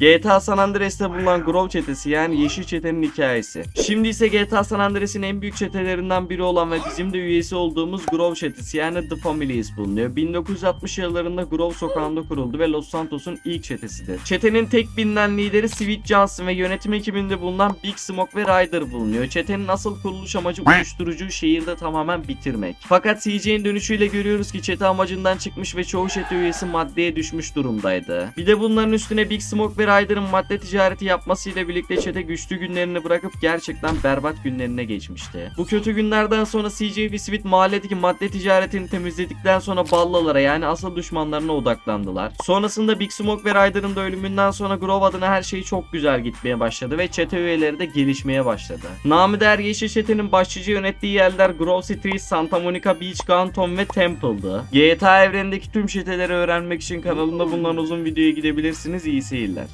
GTA San Andreas'te bulunan Grove çetesi yani Yeşil Çetenin hikayesi. Şimdi ise GTA San Andreas'in en büyük çetelerinden biri olan ve bizim de üyesi olduğumuz Grove çetesi yani The Families bulunuyor. 1960 yıllarında Grove sokağında kuruldu ve Los Santos'un ilk çetesidir. Çetenin tek bilinen lideri Sweet Johnson ve yönetim ekibinde bulunan Big Smoke ve Ryder bulunuyor. Çetenin asıl kuruluş amacı uyuşturucu şehirde tamamen bitirmek. Fakat CJ'in dönüşüyle görüyoruz ki çete amacından çıkmış ve çoğu çete üyesi maddeye düşmüş durumdaydı. Bir de bunların üstüne Big Smoke ve Ryder'ın madde ticareti yapmasıyla birlikte çete güçlü günlerini bırakıp gerçekten berbat günlerine geçmişti. Bu kötü günlerden sonra CJ ve Sweet mahalledeki madde ticaretini temizledikten sonra ballalara yani asıl düşmanlarına odaklandılar. Sonrasında Big Smoke ve Ryder'ın da ölümünden sonra Grove adına her şey çok güzel gitmeye başladı ve çete üyeleri de gelişmeye başladı. Namı değer Yeşil Çete'nin başlıca yönettiği yerler Grove Street, Santa Monica Beach, Ganton ve Temple'dı. GTA evrenindeki tüm çeteleri öğrenmek için kanalımda bulunan uzun videoya gidebilirsiniz. İyi seyirler.